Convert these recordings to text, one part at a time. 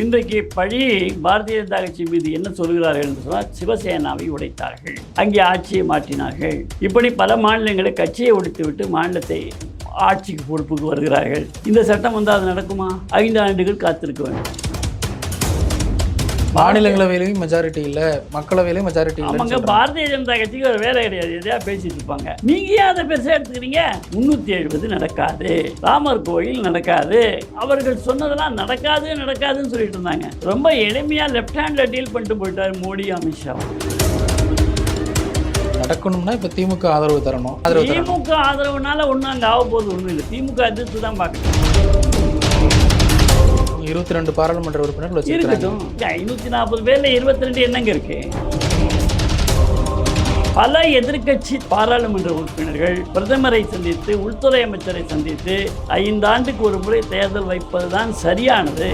இன்றைக்கு பழி பாரதிய ஜனதா கட்சி மீது என்ன சொல்கிறார்கள் என்று சொன்னால் சிவசேனாவை உடைத்தார்கள். அங்கே ஆட்சியை மாற்றினார்கள். இப்படி பல மாநிலங்களை கட்சியை உடைத்துவிட்டு மாநிலத்தை ஆட்சிக்கு பொறுப்புக்கு வருகிறார்கள். இந்த சட்டம் வந்து அது நடக்குமா? ஐந்து ஆண்டுகள் காத்திருக்க வேண்டும். மாநிலங்களவையிலையும் மெஜாரிட்டி இல்ல மக்களவையிலையும் மெஜாரிட்டி இல்ல பாரதிய ஜனதா கட்சிக்கு ஒரு வேலை கிடையாது எதையா பேசிட்டு இருப்பாங்க. நீங்க ஏன் அதை பெருசா எடுத்துக்கிறீங்க? முன்னூத்தி எழுபது நடக்காது ராமர் கோயில் நடக்காது. அவர்கள் சொன்னதெல்லாம் நடக்காது நடக்காதுன்னு சொல்லிட்டு இருந்தாங்க. ரொம்ப எளிமையா லெஃப்ட் ஹேண்ட்ல டீல் பண்ணிட்டு போயிட்டாரு மோடி அமித்ஷா நடக்கணும்னா இப்ப திமுக ஆதரவு தரணும் ஆதரவு தரணும். திமுக ஆதரவுனால ஒன்றும் அங்கே ஆக போகுது ஒன்றும் இல்லை. திமுக எதிர்த்து தான் பார்க்கணும். இருபத்தி ரெண்டு பாராளுமன்ற உறுப்பினர்கள் இருக்கட்டும். ஐநூற்றி நாற்பது பேரில் இருபத்தி ரெண்டு என்னங்க இருக்கு? பல எதிர்க்கட்சி பாராளுமன்ற உறுப்பினர்கள் பிரதமரை சந்தித்து உள்துறை அமைச்சரை சந்தித்து ஐந்தாண்டுக்கு ஒரு முறை தேர்தல் வைப்பதுதான் சரியானது.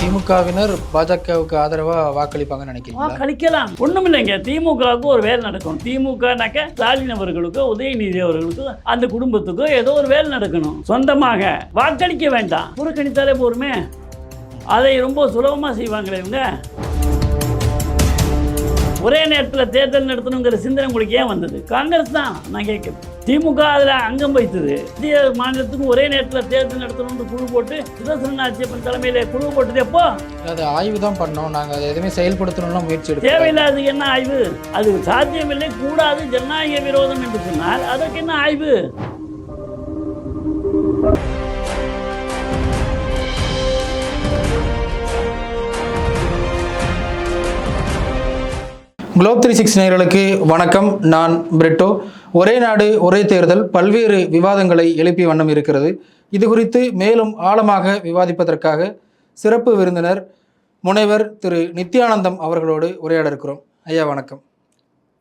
திமுகவினர் பாஜகவுக்கு ஆதரவா வாக்களிப்பாங்கன்னு நினைக்கிறீங்களா? வாக்களிக்கலாம். ஒண்ணும் இல்லைங்க திமுகவுக்கு ஒரு வேலை நடக்கும் திமுகனாக்க ஸ்டாலின் அவர்களுக்கோ உதயநிதி அவர்களுக்கோ அந்த குடும்பத்துக்கோ ஏதோ ஒரு வேலை நடக்கணும். சொந்தமாக வாக்களிக்க வேண்டாம். புறக்கணித்தாலே போருமே. அதை ரொம்ப சுலபமா செய்வாங்களே இவங்க. ஒரே நேரத்தில் தேர்தல் நடத்தணுங்கிற சிந்தனை உங்களுக்கு ஏன் வந்தது? காங்கிரஸ் தான் நான் கேட்குறேன். திமுக அதில் அங்கம் வைத்தது. இந்திய மாநிலத்துக்கும் ஒரே நேரத்தில் தேர்தல் நடத்தணும்னு குழு போட்டு சுதர்சன ஆட்சியப்பன் தலைமையில் குழு போட்டது எப்போ? அது ஆய்வு தான் பண்ணோம். நாங்க அதை எதுவுமே செயல்படுத்தணும்லாம் முயற்சி எடுக்கல. தேவையில்லாது என்ன ஆய்வு? அது சாத்தியமில்லை கூடாது ஜனநாயக விரோதம் என்று சொன்னால் அதற்கு என்ன ஆய்வு? குளோப் த்ரீ சிக்ஸ் நேயர்களுக்கு வணக்கம். நான் பிரிட்டோ. ஒரே நாடு ஒரே தேர்தல் பல்வேறு விவாதங்களை எழுப்பிய வண்ணம் இருக்கிறது. இது குறித்து மேலும் ஆழமாக விவாதிப்பதற்காக சிறப்பு விருந்தினர் முனைவர் திரு நித்யானந்தம் அவர்களோடு உரையாட இருக்கிறோம். ஐயா வணக்கம்.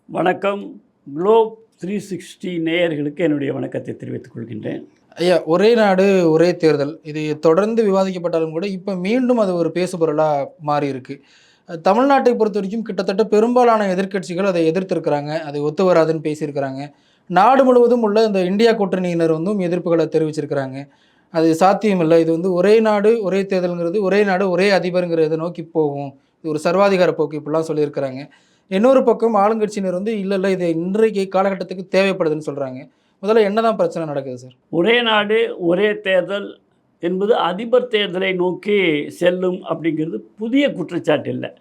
வணக்கம். குளோப் த்ரீ சிக்ஸ்டி நேயர்களுக்கு என்னுடைய வணக்கத்தை தெரிவித்துக் கொள்கின்றேன். ஐயா ஒரே நாடு ஒரே தேர்தல். இது தொடர்ந்து விவாதிக்கப்பட்டாலும் கூட இப்போ மீண்டும் அது ஒரு பேசுபொருளாக மாறி இருக்கு அஹ் தமிழ்நாட்டை பொறுத்த வரைக்கும் கிட்டத்தட்ட பெரும்பாலான எதிர்க்கட்சிகள் அதை எதிர்த்திருக்கிறாங்க அது ஒத்து வராதுன்னு பேசியிருக்கிறாங்க. நாடு முழுவதும் உள்ள இந்த இந்தியா கூட்டணியினர் வந்தும் எதிர்ப்புகளை தெரிவிச்சிருக்கிறாங்க. அது சாத்தியமில்லை. இது வந்து ஒரே நாடு ஒரே தேர்தலுங்கிறது ஒரே நாடு ஒரே அதிபருங்கிறத நோக்கி போகும். இது ஒரு சர்வாதிகார போக்கு இப்படிலாம் சொல்லியிருக்கிறாங்க. இன்னொரு பக்கம் ஆளுங்கட்சியினர் வந்து இல்லை இல்லை இது இன்றைக்கு காலகட்டத்துக்கு தேவைப்படுதுன்னு சொல்கிறாங்க முதல்ல என்னதான் பிரச்சனை நடக்குது சார்? ஒரே நாடு ஒரே தேர்தல் என்பது அதிபர் தேர்தலை நோக்கி செல்லும் அப்படிங்கிறது புதிய குற்றச்சாட்டு இல்லை.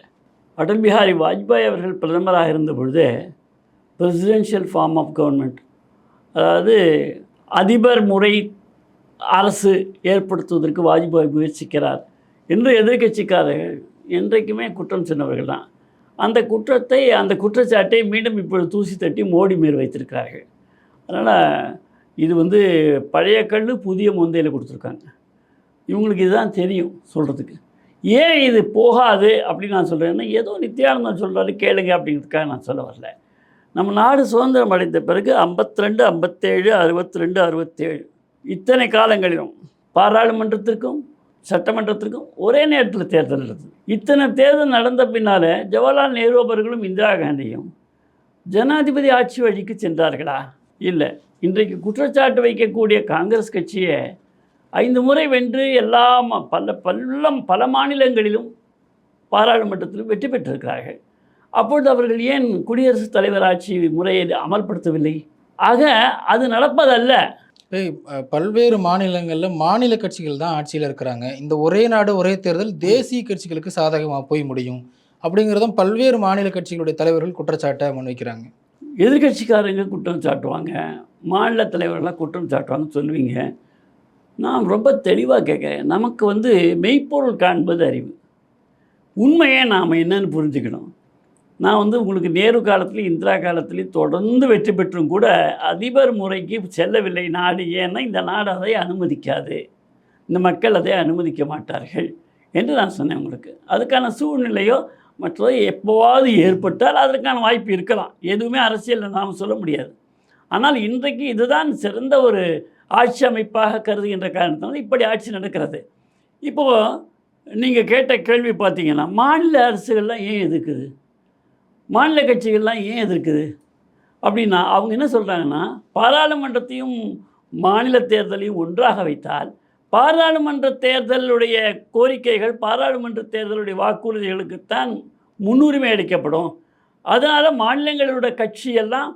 அடல் பிஹாரி வாஜ்பாய் அவர்கள் பிரதமராக இருந்த பொழுது பிரசிடென்ஷியல் ஃபார்ம் ஆஃப் கவர்மெண்ட் அதாவது அதிபர் முறை அரசு ஏற்படுத்துவதற்கு வாஜ்பாய் முயற்சிக்கிறார் என்று எதிர்கட்சிக்காரர்கள் என்றைக்குமே குற்றம் சொன்னவர்கள் தான். அந்த குற்றத்தை அந்த குற்றச்சாட்டை மீண்டும் இப்பொழுது தூசி தட்டி மோடி மேல் வைத்திருக்கிறார்கள். அதனால் இது வந்து பழைய கல் புதிய முந்தையில் கொடுத்துருக்காங்க. இவங்களுக்கு இதுதான் தெரியும் சொல்கிறதுக்கு ஏன் இது போகாது அப்படின்னு நான் சொல்கிறேன்னா ஏதோ நித்யானந்தம் சொல்கிறாரு கேளுங்க அப்படிங்கிறதுக்காக நான் சொல்ல வரல. நம்ம நாடு சுதந்திரம் அடைந்த பிறகு ஐம்பத்திரெண்டு ஐம்பத்தேழு அறுபத்தி ரெண்டு அறுபத்தேழு இத்தனை காலங்களிலும் பாராளுமன்றத்திற்கும் சட்டமன்றத்திற்கும் ஒரே நேரத்தில் தேர்தல் நடந்தது. இத்தனை தேர்தல் நடந்த பின்னால் ஜவஹர்லால் நேரு அவர்களும் இந்திரா காந்தியும் ஜனாதிபதி ஆட்சி வழிக்கு சென்றார்களா? இல்லை. இன்றைக்கு குற்றச்சாட்டு வைக்கக்கூடிய காங்கிரஸ் கட்சியை ஐந்து முறை வென்று எல்லா பல பல்லம் பல மாநிலங்களிலும் பாராளுமன்றத்திலும் வெற்றி பெற்றிருக்கிறார்கள். அப்பொழுது அவர்கள் ஏன் குடியரசுத் தலைவர் ஆட்சி முறையை அமல்படுத்தவில்லை? ஆக அது நடப்பதல்ல. பல்வேறு மாநிலங்களில் மாநில கட்சிகள் தான் ஆட்சியில் இருக்கிறாங்க. இந்த ஒரே நாடு ஒரே தேர்தல் தேசிய கட்சிகளுக்கு சாதகமாக போய் முடியும். அப்படிங்கிறதும் பல்வேறு மாநில கட்சிகளுடைய தலைவர்கள் குற்றச்சாட்டை முன்வைக்கிறாங்க. எதிர்க்கட்சிக்காரங்க குற்றம் சாட்டுவாங்க. மாநில தலைவர்கள்லாம் குற்றம் சாட்டுவாங்கன்னு சொல்லுவீங்க. நான் ரொம்ப தெளிவாக கேட்குறேன் நமக்கு வந்து மெய்ப்பொருள் காண்பது அறிவு. உண்மையை நாம் என்னன்னு புரிஞ்சுக்கணும். நான் வந்து உங்களுக்கு நேரு காலத்துலேயும் இந்திரா காலத்துலேயும் தொடர்ந்து வெற்றி பெற்றும் கூட அதிபர் முறைக்கு செல்லவில்லை. நாடு ஏன்னா இந்த நாடு அதை அனுமதிக்காது. இந்த மக்கள் அதை அனுமதிக்க மாட்டார்கள் என்று நான் சொன்னேன் உங்களுக்கு. அதுக்கான சூழ்நிலையோ மற்றதோ எப்போவாவது ஏற்பட்டால் அதற்கான வாய்ப்பு இருக்கலாம். எதுவுமே அரசியலில் நாம் சொல்ல முடியாது. ஆனால் இன்றைக்கு இதுதான் சிறந்த ஒரு ஆட்சி அமைப்பாக கருதுகின்ற காரணத்தினால் இப்படி ஆட்சி நடக்கிறது. இப்போது நீங்கள் கேட்ட கேள்வி பார்த்தீங்கன்னா மாநில அரசுகள்லாம் ஏன் எதிர்க்குது? மாநில கட்சிகள்லாம் ஏன் எதிர்க்குது? அப்படின்னா அவங்க என்ன சொல்கிறாங்கன்னா பாராளுமன்றத்தையும் மாநில தேர்தலையும் ஒன்றாக வைத்தால் பாராளுமன்ற தேர்தலுடைய கோரிக்கைகள் பாராளுமன்ற தேர்தலுடைய வாக்குறுதிகளுக்குத்தான் முன்னுரிமை அளிக்கப்படும். அதனால் மாநிலங்களோட கட்சியெல்லாம்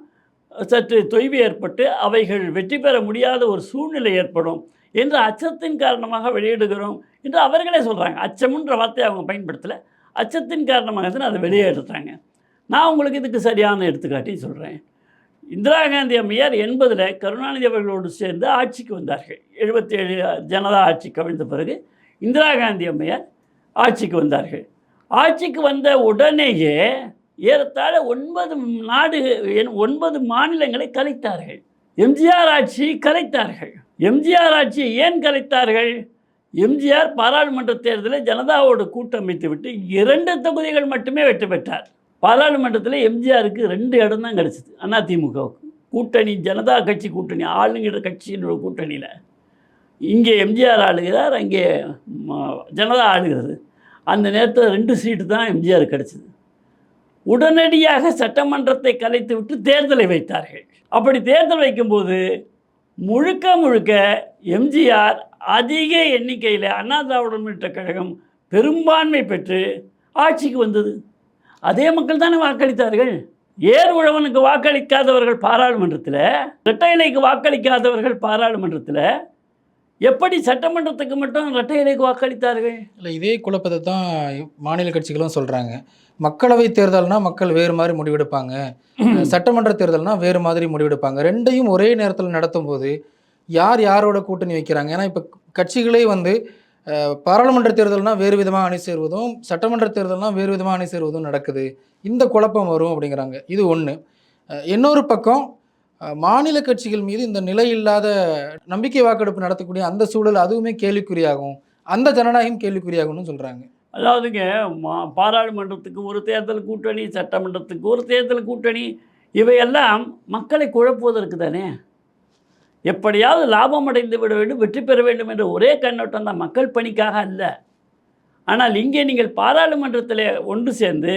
சற்று தொய்வு ஏற்பட்டு அவைகள் வெற்றி பெற முடியாத ஒரு சூழ்நிலை ஏற்படும் என்ற அச்சத்தின் காரணமாக வெளியிடுகிறோம் என்று அவர்களே சொல்கிறாங்க அச்சம்ன்ற வார்த்தையை அவங்க பயன்படுத்தலை. அச்சத்தின் காரணமாக தான் அதை வெளியேடுறாங்க. நான் உங்களுக்கு இதுக்கு சரியான எடுத்துக்காட்டி சொல்கிறேன் இந்திரா காந்தி அம்மையார் எண்பதில் கருணாநிதி அவர்களோடு சேர்ந்து ஆட்சிக்கு வந்தார்கள். எழுபத்தேழு ஜனதா ஆட்சி கவிழ்ந்த பிறகு இந்திரா காந்தி அம்மையார் ஆட்சிக்கு வந்தார்கள். ஆட்சிக்கு வந்த உடனேயே ஏறத்தாழ ஒன்பது நாடு என் ஒன்பது மாநிலங்களை கலைத்தார்கள். எம்ஜிஆர் ஆட்சி கலைத்தார்கள். எம்ஜிஆர் ஆட்சியை ஏன் கலைத்தார்கள்? எம்ஜிஆர் பாராளுமன்ற தேர்தலில் ஜனதாவோடு கூட்டமைத்து விட்டு இரண்டு தொகுதிகள் மட்டுமே வெற்றி பெற்றார். பாராளுமன்றத்தில் எம்ஜிஆருக்கு ரெண்டு இடம் தான் கிடச்சிது அதிமுகவுக்கு. கூட்டணி ஜனதா கட்சி கூட்டணி ஆளுங்கிற கட்சியினோட கூட்டணியில். இங்கே எம்ஜிஆர் ஆளுகிறார் அங்கே ஜனதா ஆளுகிறது. அந்த நேரத்தில் ரெண்டு சீட்டு தான் எம்ஜிஆர் கிடச்சிது. உடனடியாக சட்டமன்றத்தை கலைத்துவிட்டு தேர்தலை வைத்தார்கள். அப்படி தேர்தல் வைக்கும்போது முழுக்க முழுக்க எம்ஜிஆர் அதிக எண்ணிக்கையில் அண்ணா திராவிட முன்னேற்ற கழகம் பெரும்பான்மை பெற்று ஆட்சிக்கு வந்தது. அதே மக்கள் தானே வாக்களித்தார்கள். ஏர் உழவனுக்கு வாக்களிக்காதவர்கள் பாராளுமன்றத்தில் இரட்டை இலைக்கு வாக்களிக்காதவர்கள் பாராளுமன்றத்தில் எப்படி சட்டமன்றத்துக்கு மட்டும் இரட்டை இலைக்கு வாக்களித்தார்கள்? இல்லை இதே குழப்பத்தை தான் மாநில கட்சிகளும் சொல்கிறாங்க மக்களவை தேர்தல்னா மக்கள் வேறு மாதிரி முடிவெடுப்பாங்க. சட்டமன்ற தேர்தல்னா வேறு மாதிரி முடிவெடுப்பாங்க. ரெண்டையும் ஒரே நேரத்தில் நடத்தும் போது யார் யாரோட கூட்டணி வைக்கிறாங்க? ஏன்னா இப்போ கட்சிகளே வந்து பாராளுமன்ற தேர்தல்னா வேறு விதமாக அணி சேருவதும் சட்டமன்ற தேர்தல்னா வேறு விதமாக அணி சேருவதும் நடக்குது. இந்த குழப்பம் வரும் அப்படிங்கிறாங்க. இது ஒன்று இன்னொரு பக்கம் மாநில கட்சிகள் மீது இந்த நிலையில்லாத நம்பிக்கை வாக்கெடுப்பு நடத்தக்கூடிய அந்த சூழல் அதுவுமே கேள்விக்குறியாகும். அந்த ஜனநாயகம் கேள்விக்குறியாகும்னு சொல்கிறாங்க அதாவதுங்க மா பாராளுமன்றத்துக்கு ஒரு தேர்தல் கூட்டணி சட்டமன்றத்துக்கு ஒரு தேர்தல் கூட்டணி இவையெல்லாம் மக்களை குழப்புவதற்கு தானே. எப்படியாவது லாபம் அடைந்து விட வேண்டும் வெற்றி பெற வேண்டும் என்ற ஒரே கண்ணோட்டம் தான் மக்கள் பணிக்காக அல்ல. ஆனால் இங்கே நீங்கள் பாராளுமன்றத்தில் ஒன்று சேர்ந்து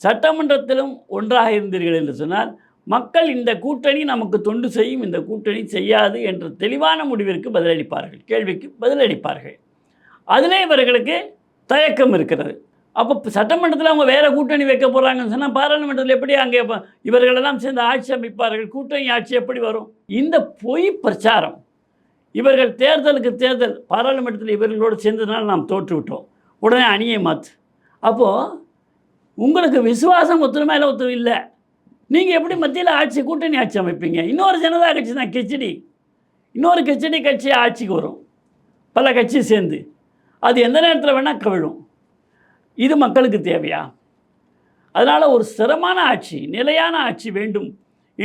சட்டமன்றத்திலும் ஒன்றாக இருந்தீர்கள் என்று சொன்னால் மக்கள் இந்த கூட்டணி நமக்கு தொண்டு செய்யும் இந்த கூட்டணி செய்யாது என்ற தெளிவான முடிவிற்கு பதிலளிப்பார்கள். கேள்விக்கு பதிலளிப்பார்கள். அதிலே இவர்களுக்கு தயக்கம் இருக்கிறது. அப்போ சட்டமன்றத்தில் அவங்க வேறு கூட்டணி வைக்க போகிறாங்கன்னு சொன்னால் பாராளுமன்றத்தில் எப்படி அங்கே இவர்களெல்லாம் சேர்ந்து ஆட்சி அமைப்பார்கள்? கூட்டணி ஆட்சி எப்படி வரும்? இந்த பொய் பிரச்சாரம் இவர்கள் தேர்தலுக்கு தேர்தல் பாராளுமன்றத்தில் இவர்களோடு சேர்ந்ததுனால நாம் தோற்று விட்டோம். உடனே அணியை மாற்று அப்போது உங்களுக்கு விசுவாசம் ஒத்துழைமையில் ஒத்து இல்லை? நீங்கள் எப்படி மத்தியில் ஆட்சி கூட்டணி ஆட்சி அமைப்பீங்க? இன்னொரு ஜனதா கட்சி தான் கெச்சடி இன்னொரு கெச்சடி கட்சி ஆட்சிக்கு வரும். பல கட்சி சேர்ந்து. அது எந்த நேரத்தில் வேணால் கவிழும். இது மக்களுக்கு தேவையா? அதனால் ஒரு ஸ்திரமான ஆட்சி நிலையான ஆட்சி வேண்டும்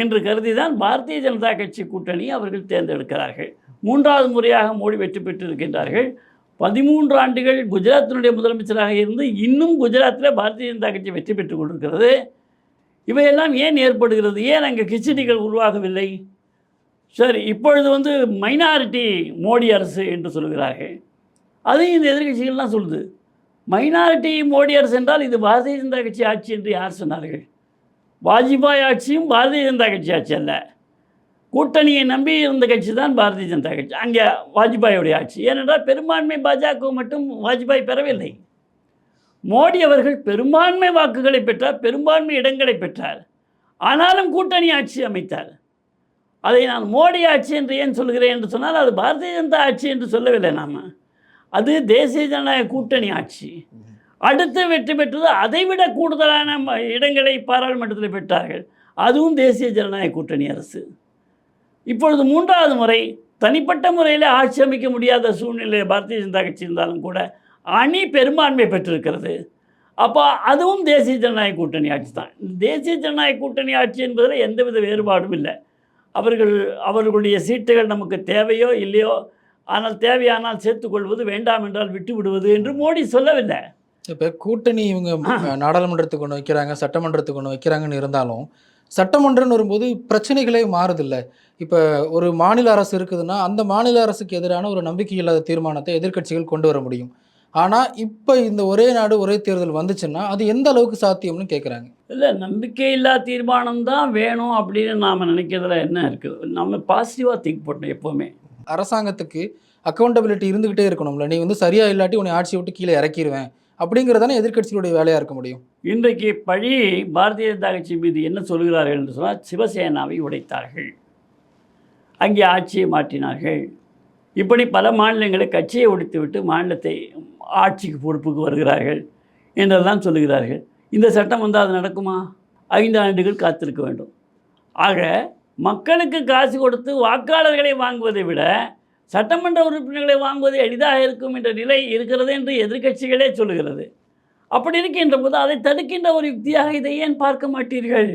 என்று கருதி தான் பாரதிய ஜனதா கட்சி கூட்டணி அவர்கள் தேர்ந்தெடுக்கிறார்கள். மூன்றாவது முறையாக மோடி வெற்றி பெற்றிருக்கின்றார்கள். பதிமூன்று ஆண்டுகள் குஜராத்தினுடைய முதலமைச்சராக இருந்து இன்னும் குஜராத்தில் பாரதிய ஜனதா கட்சி வெற்றி பெற்றுக் கொண்டிருக்கிறது. இவையெல்லாம் ஏன் ஏற்படுகிறது? ஏன் அங்கே கிச்சடிகள் உருவாகவில்லை? சரி இப்பொழுது வந்து மைனாரிட்டி மோடி அரசு என்று சொல்கிறார்கள். அதையும் இந்த எதிர்க்கட்சிகள்லாம் சொல்லுது. மைனாரிட்டி மோடி அரசு என்றால் இது பாரதிய ஜனதா கட்சி ஆட்சி என்று யார் சொன்னார்கள்? வாஜ்பாய் ஆட்சியும் பாரதிய ஜனதா கட்சி ஆட்சி அல்ல. கூட்டணியை நம்பி இருந்த கட்சி தான் பாரதிய ஜனதா கட்சி. அங்கே வாஜ்பாயோடைய ஆட்சி. ஏனென்றால் பெரும்பான்மை பாஜக மட்டும் வாஜ்பாய் பெறவில்லை. மோடி அவர்கள் பெரும்பான்மை வாக்குகளை பெற்றார் பெரும்பான்மை இடங்களை பெற்றார். ஆனாலும் கூட்டணி ஆட்சி அமைத்தார். அதை நான் மோடி ஆட்சி என்று ஏன் சொல்கிறேன் என்று சொன்னால் அது பாரதிய ஜனதா ஆட்சி என்று சொல்லவில்லை நாம். அது தேசிய ஜனநாயக கூட்டணி ஆட்சி. அடுத்து வெற்றி பெற்றது அதைவிட கூடுதலான ம- இடங்களை பாராளுமன்றத்தில் பெற்றார்கள். அதுவும் தேசிய ஜனநாயக கூட்டணி அரசு. இப்பொழுது மூன்றாவது முறை தனிப்பட்ட முறையில் ஆட்சி அமைக்க முடியாத சூழ்நிலை பாரதிய ஜனதா கட்சி இருந்தாலும் கூட அணி பெரும்பான்மை பெற்றிருக்கிறது. அப்போ அதுவும் தேசிய ஜனநாயக கூட்டணி ஆட்சி தான். தேசிய ஜனநாயக கூட்டணி ஆட்சி என்பதில் எந்தவித வேறுபாடும் இல்லை. அவர்கள் அவர்களுடைய சீட்டுகள் நமக்கு தேவையோ இல்லையோ ஆனால் தேவையானால் சேர்த்துக்கொள்வது வேண்டாம் என்றால் விட்டு விடுவது என்று மோடி சொல்லவில்லை. இப்போ கூட்டணி இவங்க நாடாளுமன்றத்துக்கு ஒன்று வைக்கிறாங்க சட்டமன்றத்துக்கு ஒன்று வைக்கிறாங்கன்னு இருந்தாலும் சட்டமன்றம்னு வரும்போது பிரச்சனைகளே மாறுதில்ல. இப்போ ஒரு மாநில அரசு இருக்குதுன்னா அந்த மாநில அரசுக்கு எதிரான ஒரு நம்பிக்கை இல்லாத தீர்மானத்தை எதிர்க்கட்சிகள் கொண்டு வர முடியும். ஆனால் இப்போ இந்த ஒரே நாடு ஒரே தேர்தல் வந்துச்சுன்னா அது எந்த அளவுக்கு சாத்தியம்னு கேட்குறாங்க இல்லை நம்பிக்கையில்லா தீர்மானம் தான் வேணும் அப்படின்னு நாம் நினைக்கிறதுல என்ன இருக்குது நம்ம பாசிட்டிவாக திங்க் பண்ணணும் எப்போவுமே. அரசாங்கத்துக்கு அக்கௌண்டபிலிட்டி இருந்துகிட்டே இருக்கணும்ல. நீ வந்து சரியா இல்லாட்டி உன்னை ஆட்சியை விட்டு கீழே இறக்கிடுவேன் அப்படிங்கிறதானே எதிர்க்கட்சிகளுடைய வேலையா இருக்க முடியும்? இன்றைக்கு பழி பாரதிய ஜனதா கட்சி மீது என்ன சொல்கிறார்கள் என்று சொன்னால் சிவசேனாவை உடைத்தார்கள். அங்கே ஆட்சியை மாற்றினார்கள். இப்படி பல மாநிலங்களை கட்சியை உடைத்துவிட்டு மாநிலத்தை ஆட்சிக்கு பொறுப்புக்கு வருகிறார்கள் என்றெல்லாம் சொல்லுகிறார்கள். இந்த சட்டம் வந்தால் அது நடக்குமா? ஐந்து ஆண்டுகள் காத்திருக்க வேண்டும். ஆக மக்களுக்கு காசு கொடுத்து வாக்காளர்களை வாங்குவதை விட சட்டமன்ற உறுப்பினர்களை வாங்குவது எளிதாக இருக்கும் என்ற நிலை இருக்கிறது என்று எதிர்க்கட்சிகளே சொல்லுகிறது. அப்படி இருக்கின்ற போது அதை தடுக்கின்ற ஒரு யுக்தியாக இதை ஏன் பார்க்க மாட்டீர்கள்?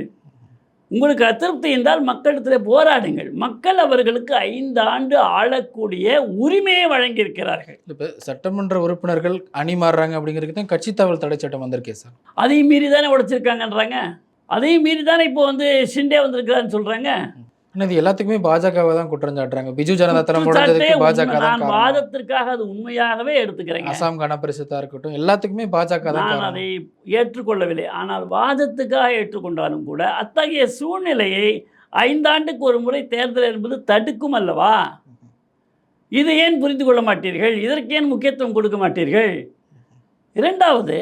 உங்களுக்கு அதிருப்தி என்றால் மக்களிடத்தில் போராடுங்கள். மக்கள் அவர்களுக்கு ஐந்து ஆண்டு ஆளக்கூடிய உரிமையை வழங்கியிருக்கிறார்கள். இப்போ சட்டமன்ற உறுப்பினர்கள் அணி மாறுறாங்க அப்படிங்கிறதுக்கு தான் கட்சி தகவல் தடை சட்டம் வந்திருக்கே சார். அதையும் மீறி தானே உடைச்சிருக்காங்கன்றாங்க? அதையும் மீறி தானே இப்போ வந்து ஷிண்டே வந்திருக்கிறான்னு சொல்கிறாங்க ஆனால் இது எல்லாத்துக்குமே பாஜகவை தான் குற்றம் சாட்டுறாங்க. பிஜு ஜனதா தளம் உடைஞ்சதுக்கு பாஜக. தான் நான் காரணம். வாதத்திற்காக அது உண்மையாகவே எடுத்துக்கிறேங்க. அசாம் கனபரிசுத்தா இருக்கட்டும். எல்லாத்துக்குமே பாஜக தான் நான் காரணம். அதை ஏற்றுக்கொள்ளவில்லை. ஆனால் வாதத்துக்காக ஏற்றுக்கொண்டாலும் கூட அத்தகைய சூழ்நிலையை ஐந்தாண்டுக்கு ஒரு முறை தேர்தல் என்பது தடுக்கும் அல்லவா? இதை ஏன் புரிந்து கொள்ள மாட்டீர்கள்? இதற்கு ஏன் முக்கியத்துவம் கொடுக்க மாட்டீர்கள்? இரண்டாவது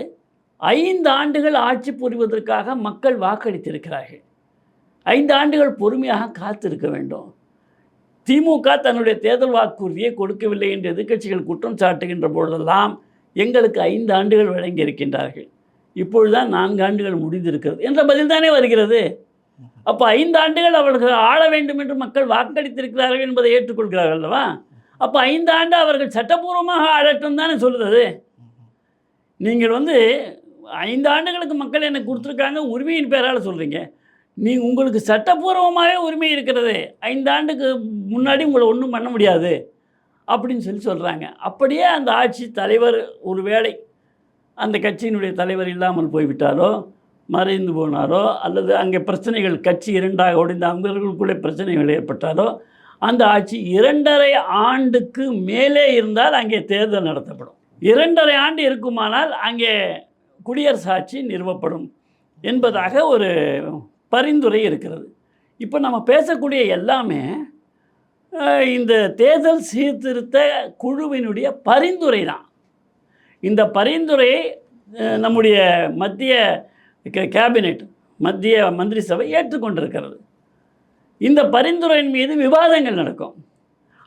ஐந்து ஆண்டுகள் ஆட்சி புரிவதற்காக மக்கள் வாக்களித்திருக்கிறார்கள். ஐந்து ஆண்டுகள் பொறுமையாக காத்திருக்க வேண்டும். திமுக தன்னுடைய தேர்தல் வாக்குறுதியை கொடுக்கவில்லை என்று எதிர்க்கட்சிகள் குற்றம் சாட்டுகின்ற பொழுதெல்லாம் எங்களுக்கு ஐந்து ஆண்டுகள் வழங்கி இருக்கின்றார்கள் இப்பொழுதுதான் நான்கு ஆண்டுகள் முடிந்திருக்கிறது. என்ற பதில் தானே வருகிறது. அப்போ ஐந்து ஆண்டுகள் அவர்கள் ஆள வேண்டும் என்று மக்கள் வாக்களித்திருக்கிறார்கள் என்பதை ஏற்றுக்கொள்கிறார்கள் அல்லவா? அப்போ ஐந்து ஆண்டு அவர்கள் சட்டப்பூர்வமாக ஆளட்டும் தானே சொல்கிறது நீங்கள் வந்து ஐந்து ஆண்டுகளுக்கு மக்கள் எனக்கு கொடுத்துருக்காங்க உரிமையின் பேரால் சொல்கிறீங்க நீ உங்களுக்கு சட்டப்பூர்வமாகவே உரிமை இருக்கிறது. ஐந்தாண்டுக்கு முன்னாடி உங்களை ஒன்றும் பண்ண முடியாது. அப்படின்னு சொல்லி சொல்கிறாங்க அப்படியே அந்த ஆட்சி தலைவர் ஒரு வேளை அந்த கட்சியினுடைய தலைவர் இல்லாமல் போய்விட்டாரோ மறைந்து போனாரோ அல்லது அங்கே பிரச்சனைகள் கட்சி இரண்டாக உடைந்த அவர்களுக்குள்ளே பிரச்சனைகள் ஏற்பட்டாரோ அந்த ஆட்சி இரண்டரை ஆண்டுக்கு மேலே இருந்தால் அங்கே தேர்தல் நடத்தப்படும். இரண்டரை ஆண்டு இருக்குமானால் அங்கே குடியரசு ஆட்சி நிறுவப்படும் என்பதாக ஒரு பரிந்துரை இருக்கிறது. இப்போ நம்ம பேசக்கூடிய எல்லாமே இந்த தேர்தல் சீர்திருத்த குழுவினுடைய பரிந்துரை தான் இந்த பரிந்துரையை நம்முடைய மத்திய கே- கேபினெட் மத்திய மந்திரி சபை ஏற்றுக்கொண்டிருக்கிறது. இந்த பரிந்துரையின் மீது விவாதங்கள் நடக்கும்.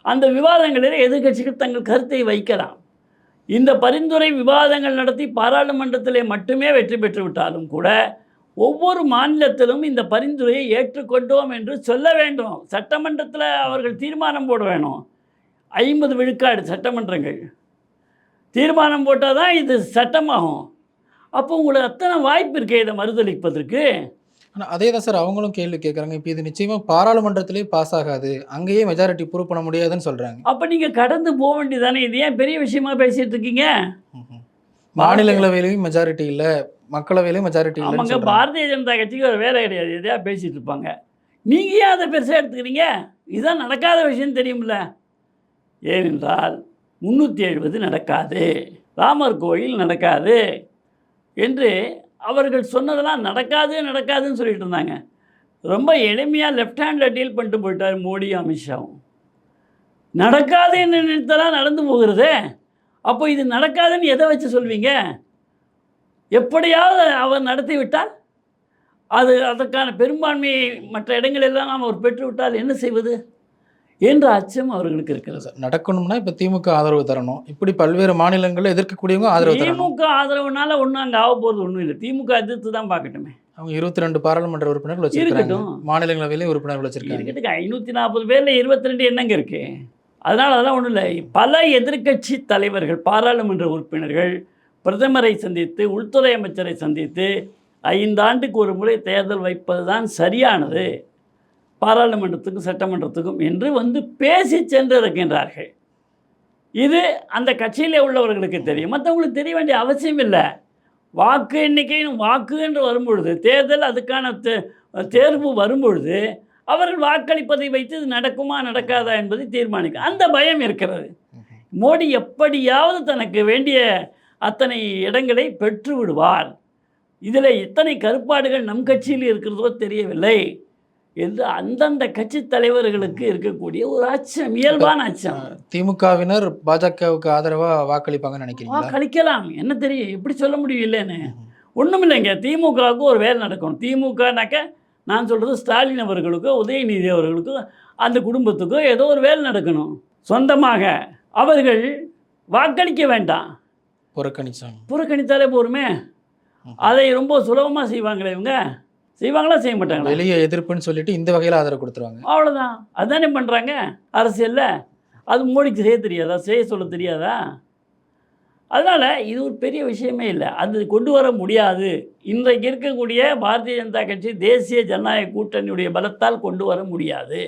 அந்த விவாதங்களில் எதிர்கட்சிகள் தங்கள் கருத்தை வைக்கலாம். இந்த பரிந்துரை விவாதங்கள் நடத்தி பாராளுமன்றத்திலே மட்டுமே வெற்றி பெற்று விட்டாலும் கூட ஒவ்வொரு மாநிலத்திலும் இந்த பரிந்துரையை ஏற்றுக்கொண்டோம் என்று சொல்ல வேண்டும். சட்டமன்றத்தில் அவர்கள் தீர்மானம் போட வேணும். ஐம்பது விழுக்காடு சட்டமன்றங்கள். தீர்மானம் போட்டால் தான் இது சட்டமாகும். அப்போ உங்களுக்கு அத்தனை வாய்ப்பு இருக்கே இதை மறுதளிப்பதற்கு. ஆனால் அதே தான் சார் அவங்களும் கேள்வி கேட்குறாங்க இப்போ இது நிச்சயமாக பாராளுமன்றத்திலே பாஸ் ஆகாது. அங்கேயே மெஜாரிட்டி ப்ரூவ் பண்ண முடியாதுன்னு சொல்கிறாங்க அப்போ நீங்கள் கடந்து போக வேண்டியதானே இது ஏன் பெரிய விஷயமா பேசிட்டு இருக்கீங்க? மாநிலங்களவையிலையும் மெஜாரிட்டி இல்லை. மக்களவையிலையும் மெஜாரிட்டி சொல்றாங்க. பாரதிய ஜனதா கட்சிக்கு ஒரு வேலை கிடையாது எதையா பேசிட்டு இருப்பாங்க. நீங்கள் ஏன் அதை பெருசாக எடுத்துக்கிறீங்க? இதுதான் நடக்காத விஷயம் தெரியும்ல. ஏனென்றால் முந்நூற்றி எழுபது நடக்காது. ராமர் கோயில் நடக்காது என்று அவர்கள் சொன்னதெல்லாம் நடக்காது நடக்காதுன்னு சொல்லிட்டு இருந்தாங்க. ரொம்ப எளிமையாக லெஃப்ட் ஹேண்டில் டீல் பண்ணிட்டு போயிட்டார் மோடியும் அமித்ஷாவும் நடக்காதுன்னு நினைத்தெல்லாம் நடந்து போகிறதே? அப்போ இது நடக்காதுன்னு எதை வச்சு சொல்வீங்க? எப்படியாவது அவர் நடத்தி விட்டால் அது அதற்கான பெரும்பான்மையை மற்ற இடங்களெல்லாம் நாம் அவர் பெற்றுவிட்டால் என்ன செய்வது என்ற அச்சம் அவர்களுக்கு இருக்கிறது. சார், நடக்கணும்னா இப்போ திமுக ஆதரவு தரணும். இப்படி பல்வேறு மாநிலங்களில் எதிர்க்கக்கூடியவங்க ஆதரவு திமுக ஆதரவுனால ஒன்றும் அங்கே ஆக போகிறது ஒன்றும் இல்லை. திமுக எதிர்த்து தான் பார்க்கட்டுமே. அவங்க இருபத்தி ரெண்டு பாராளுமன்ற உறுப்பினர்கள் வச்சிருக்காங்க இருக்கட்டும். மாநிலங்களவையிலும் உறுப்பினர்கள் வச்சிருக்காங்க. ஐநூற்றி நாற்பது பேரில் இருபத்தி ரெண்டு என்னங்க இருக்கு? அதனால் அதெல்லாம் ஒன்றும் இல்லை. பல எதிர்க்கட்சி தலைவர்கள் பாராளுமன்ற உறுப்பினர்கள் பிரதமரை சந்தித்து உள்துறை அமைச்சரை சந்தித்து ஐந்தாண்டுக்கு ஒரு முறை தேர்தல் வைப்பது தான் சரியானது. பாராளுமன்றத்துக்கும் சட்டமன்றத்துக்கும் என்று வந்து பேசி சென்றிருக்கின்றார்கள். இது அந்த கட்சியிலே உள்ளவர்களுக்கு தெரியும். மற்றவங்களுக்கு தெரிய வேண்டிய அவசியம் இல்லை. வாக்கு எண்ணிக்கைன்னு வாக்கு என்று வரும்பொழுது தேர்தல் அதுக்கான தே- தேர்வு வரும்பொழுது அவர்கள் வாக்களிப்பதை வைத்து இது நடக்குமா நடக்காதா என்பதை தீர்மானிக்க அந்த பயம் இருக்கிறது. மோடி எப்படியாவது தனக்கு வேண்டிய அத்தனை இடங்களை பெற்று விடுவார். இதில் எத்தனை கருப்பாடுகள் நம் கட்சியில் இருக்கிறதோ தெரியவில்லை என்று அந்தந்த கட்சி தலைவர்களுக்கு இருக்கக்கூடிய ஒரு அச்சம் இயல்பான அச்சம். திமுகவினர் பாஜகவுக்கு ஆதரவா வாக்களிப்பாங்கன்னு நினைக்கிறீங்களா? கழிக்கலாம் என்ன தெரியும்? எப்படி சொல்ல முடியும் இல்லைன்னு? ஒன்றும் இல்லைங்க. திமுகவுக்கு ஒரு வேலை நடக்கணும். திமுகனாக்க நான் சொல்கிறது ஸ்டாலின் அவர்களுக்கோ உதயநிதி அவர்களுக்கோ அந்த குடும்பத்துக்கோ ஏதோ ஒரு வேலை நடக்கணும். சொந்தமாக அவர்கள் வாக்களிக்க வேண்டாம். புறக்கணிச்சாங்க. புறக்கணித்தாலே போருமே? அதை ரொம்ப சுலபமாக செய்வாங்களே இவங்க? செய்வாங்களா செய்ய மாட்டாங்களா? வெளியே எதிர்ப்புன்னு சொல்லிட்டு இந்த வகையில ஆதரவு கொடுத்துருவாங்க. அவ்வளோதான் அதுதானே பண்ணுறாங்க அரசியலில்? அது மோடிக்கு செய்ய தெரியாதா? செய்ய சொல்ல தெரியாதா? அதனால் இது ஒரு பெரிய விஷயமே இல்லை. அது கொண்டு வர முடியாது. இன்றைக்கு இருக்கக்கூடிய பாரதிய ஜனதா கட்சி தேசிய ஜனநாயக கூட்டணியுடைய பலத்தால் கொண்டு வர முடியாது.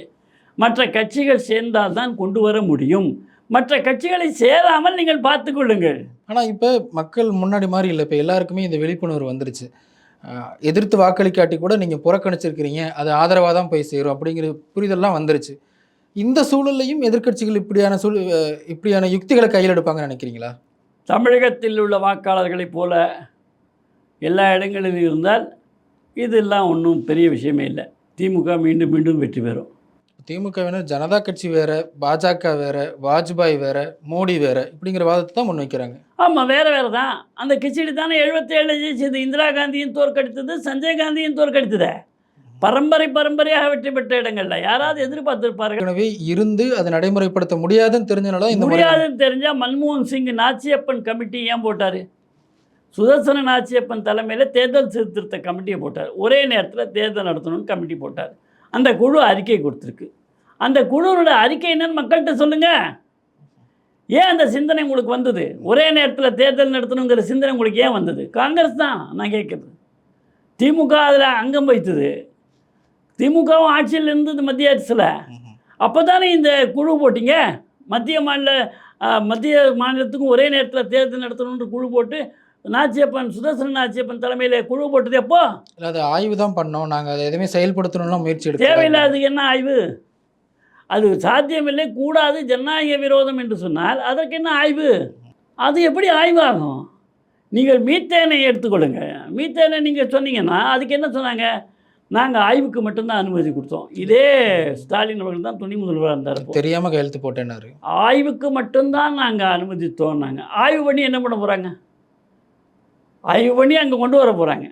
மற்ற கட்சிகள் சேர்ந்தால் தான் கொண்டு வர முடியும். மற்ற கட்சிகளை சேராமல் நீங்கள் பார்த்துக்கொள்ளுங்கள் ஆனால் இப்போ மக்கள் முன்னாடி மாதிரி இல்லை. இப்போ எல்லாருக்குமே இந்த விழிப்புணர்வு வந்துருச்சு. எதிர்த்து வாக்களிக்காட்டி கூட நீங்கள் புறக்கணிச்சிருக்கிறீங்க. அது ஆதரவாக தான் போய் சேரும் அப்படிங்கிற புரிதல்லாம் வந்துருச்சு. இந்த சூழல்லையும் எதிர்க்கட்சிகள் இப்படியான சூழ் இப்படியான யுக்திகளை கையில் எடுப்பாங்கன்னு நினைக்கிறீங்களா? தமிழகத்தில் உள்ள வாக்காளர்களைப் போல எல்லா இடங்களிலும் இருந்தால் இதெல்லாம் ஒன்றும் பெரிய விஷயமே இல்லை. திமுக மீண்டும் மீண்டும் வெற்றி பெறும். திமுகவினர் ஜனதா கட்சி வேற பாஜக வேற வாஜ்பாய் வேற மோடி வேற இப்படிங்கிற வாதத்தை தான் முன்வைக்கிறாங்க. ஆமாம் வேறு வேறு தான். அந்த கிச்சடி தானே எழுபத்தேழு ஜெயிச்சது. இந்திரா காந்தியும் தோற்கடித்தது சஞ்சய் காந்தியும் தோற்கடித்தது. பரம்பரை பரம்பரையாக வெற்றி பெற்ற இடங்கள்ல யாராவது எதிர்பார்த்திருப்பார்கள்? ஏற்கனவே இருந்து அதை நடைமுறைப்படுத்த முடியாதுன்னு தெரிஞ்சனால இந்த முடியாதுன்னு தெரிஞ்சால் மன்மோகன் சிங் நாச்சியப்பன் கமிட்டி ஏன் போட்டார்? சுதர்சன நாச்சியப்பன் தலைமையில் தேர்தல் சீர்திருத்த கமிட்டியை போட்டார். ஒரே நேரத்தில் தேர்தல் நடத்தணும்னு கமிட்டி போட்டார். அந்த குழு அறிக்கை கொடுத்துருக்கு. அந்த குழுவோட அறிக்கை என்னன்னு மக்கள்கிட்ட சொல்லுங்கள் ஏன் அந்த சிந்தனை உங்களுக்கு வந்தது? ஒரே நேரத்தில் தேர்தல் நடத்தணுங்கிற சிந்தனை உங்களுக்கு ஏன் வந்தது? காங்கிரஸ் தான் நான் கேட்குறது. திமுக அதில் அங்கம் வைத்தது. திமுகவும் ஆட்சியில் இருந்தது மத்திய அரசில். அப்போ தானே இந்த குழு போட்டீங்க? மத்திய மாநில மத்திய மாநிலத்துக்கும் ஒரே நேரத்தில் தேர்தல் நடத்தணுன்ற குழு போட்டு நாச்சியப்பன் சுதர்சன நாச்சியப்பன் தலைமையில் குழு போட்டது எப்போ? அதை ஆய்வு தான் பண்ணோம். நாங்க அதை எதுவுமே செயல்படுத்தணும்லாம் முயற்சி எடுக்கல. தேவையில்லாததுக்கு என்ன ஆய்வு? அது சாத்தியமில்லை கூடாது ஜனநாயக விரோதம் என்று சொன்னால் அதற்கு என்ன ஆய்வு? அது எப்படி ஆய்வாகும்? நீங்கள் மீத்தேனை எடுத்துக்கொள்ளுங்க. மீத்தேனை நீங்கள் சொன்னீங்கன்னா அதுக்கு என்ன சொன்னாங்க? நாங்கள் ஆய்வுக்கு மட்டும்தான் அனுமதி கொடுத்தோம். இதே ஸ்டாலின் அவர்கள் தான் துணை முதல்வராக இருந்தார் அப்போ. தெரியாம கையெழுத்து போட்டேன்னாரு. ஆய்வுக்கு மட்டும்தான் நாங்கள் அனுமதித்தோம் நாங்கள் ஆய்வு பண்ணி என்ன பண்ண போகிறாங்க ஆய்வு பண்ணி அங்கே கொண்டு வர போகிறாங்க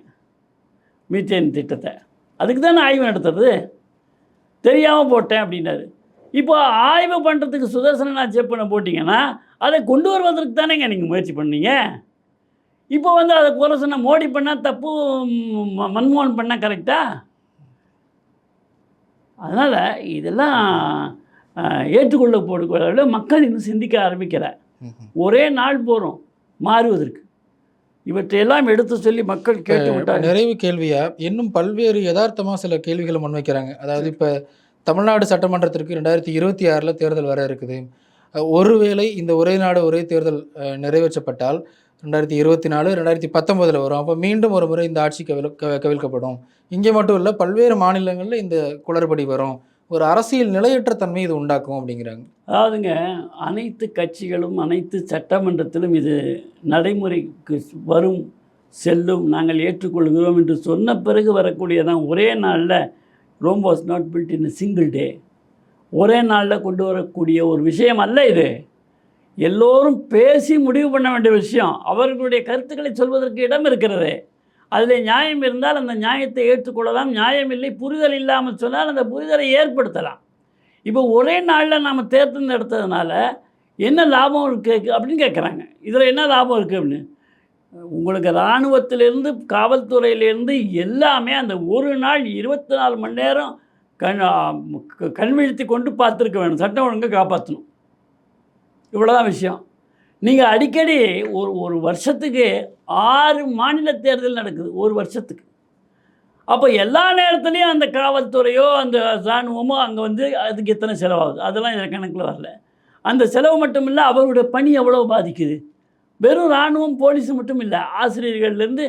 மீத்தேன் திட்டத்தை. அதுக்கு தானே ஆய்வு நடத்துறது? தெரியாமல் போட்டேன் அப்படின்னாரு. இப்போ ஆய்வு பண்ணுறதுக்கு சுதர்சன செப்பனை போட்டிங்கன்னா அதை கொண்டு வருவதற்கு தானேங்க நீங்கள் முயற்சி பண்ணீங்க? இப்போ வந்து அதை குறை சொன்ன மோடி பண்ணால் தப்பு மன்மோகன் பண்ணால் கரெக்டா? அதனால் இதெல்லாம் ஆஹ், ஏற்றுக்கொள்ளப்படுகிற மக்கள் இன்னும் சிந்திக்க ஆரம்பிக்கல. ஒரே நாள் போகிறோம் மாறுவதற்கு. இவற்றையெல்லாம் எடுத்து சொல்லி மக்கள் கேட்டு நிறைவு கேள்வியா? இன்னும் பல்வேறு யதார்த்தமா சில கேள்விகளை முன்வைக்கிறாங்க. அதாவது இப்ப தமிழ்நாடு சட்டமன்றத்திற்கு ரெண்டாயிரத்தி இருபத்தி ஆறுல தேர்தல் வர இருக்குது. ஒருவேளை இந்த ஒரே நாடு ஒரே தேர்தல் நிறைவேற்றப்பட்டால் ரெண்டாயிரத்தி இருபத்தி நாலு ரெண்டாயிரத்தி பத்தொன்பதுல வரும். அப்போ மீண்டும் ஒரு முறை இந்த ஆட்சி கவிழ கவிழ்க்கப்படும். இங்கே மட்டும் இல்லை பல்வேறு மாநிலங்களில் இந்த குளறுபடி வரும். ஒரு அரசியல் நிலையற்ற தன்மை இது உண்டாக்கும் அப்படிங்கிறாங்க. அதாவதுங்க அனைத்து கட்சிகளும் அனைத்து சட்டமன்றத்திலும் இது நடைமுறைக்கு வரும் செல்லும் நாங்கள் ஏற்றுக்கொள்கிறோம் என்று சொன்ன பிறகு வரக்கூடியதான் ஒரே நாளில் Rome was not built in single day ஒரே நாளில் கொண்டு வரக்கூடிய ஒரு விஷயம் அல்ல இது. எல்லோரும் பேசி முடிவு பண்ண வேண்டிய விஷயம். அவர்களுடைய கருத்துக்களை சொல்வதற்கு இடம் இருக்கிறது. அதில் நியாயம் இருந்தால் அந்த நியாயத்தை ஏற்றுக்கொள்ளலாம். நியாயம் இல்லை புரிதல் இல்லாமல் சொன்னால் அந்த புரிதலை ஏற்படுத்தலாம். இப்போ ஒரே நாளில் நாம் தேர்தல் நடத்துறதுனால என்ன லாபம் இருக்குது அப்படின்னு கேட்குறாங்க இதில் என்ன லாபம் இருக்குது அப்படின்னு? உங்களுக்கு இராணுவத்திலேருந்து காவல்துறையிலேருந்து எல்லாமே அந்த ஒரு நாள் இருபத்தி நாலு மணி நேரம் கண் க- கொண்டு பார்த்துருக்க வேணும். சட்டம் ஒழுங்கு காப்பாற்றணும். இவ்வளோதான் விஷயம். நீங்கள் அடிக்கடி ஒரு ஒரு வருஷத்துக்கு ஆறு மாநில தேர்தல் நடக்குது ஒரு வருஷத்துக்கு. அப்போ எல்லா நேரத்துலையும் அந்த காவல்துறையோ அந்த இராணுவமோ அங்கே வந்து அதுக்கு எத்தனை செலவாகுது? அதெல்லாம் இதில் கணக்கில் வரல. அந்த செலவு மட்டும் இல்லை அவருடைய பணி எவ்வளோ பாதிக்குது? வெறும் இராணுவம் போலீஸ் மட்டும் இல்லை ஆசிரியர்கள்லேருந்து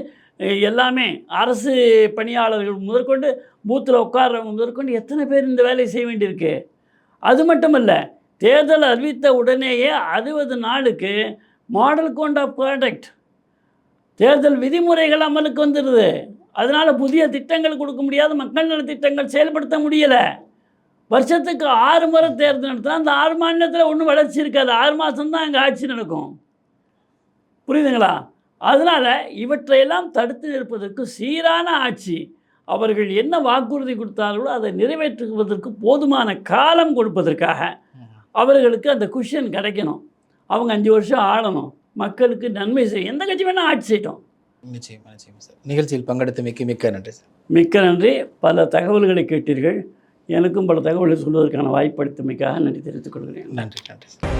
எல்லாமே அரசு பணியாளர்கள் முதற்கொண்டு பூத்தில் உட்கார்றவங்க முதற்கொண்டு எத்தனை பேர் இந்த வேலையை செய்ய வேண்டியிருக்கு? அது மட்டும் இல்லை தேர்தல் அறிவித்த உடனேயே அறுபது நாளுக்கு மாடல் கோட் ஆஃப் ப்ராடக்ட் தேர்தல் விதிமுறைகள் அமலுக்கு வந்துடுது அதனால் புதிய திட்டங்கள் கொடுக்க முடியாது மக்கள் நல திட்டங்கள் செயல்படுத்த முடியலை. வருஷத்துக்கு ஆறு முறை தேர்தல் நடத்தினா அந்த ஆறு மாநிலத்தில் ஒன்றும் வளர்ச்சி இருக்காது. ஆறு மாதம்தான் அங்கே ஆட்சி நடக்கும். புரியுதுங்களா? அதனால் இவற்றையெல்லாம் தடுத்து நிற்பதற்கு சீரான ஆட்சி. அவர்கள் என்ன வாக்குறுதி கொடுத்தார்களோ அதை நிறைவேற்றுவதற்கு போதுமான காலம் கொடுப்பதற்காக அவர்களுக்கு அந்த குஷன் கிடைக்கணும். அவங்க அஞ்சு வருஷம் ஆளணும். மக்களுக்கு நன்மை செய்யும் எந்த கட்சி வேணால் ஆட்சி செய்யட்டும். சார். நிகழ்ச்சியில் பங்கெடுத்து மிக்க மிக்க நன்றி சார். மிக்க நன்றி. பல தகவல்களை கேட்டீர்கள். எனக்கும் பல தகவல்களை சொல்வதற்கான வாய்ப்பு அளித்தமைக்காக நன்றி தெரிவித்துக் கொள்கிறேன். நன்றி நன்றி சார்.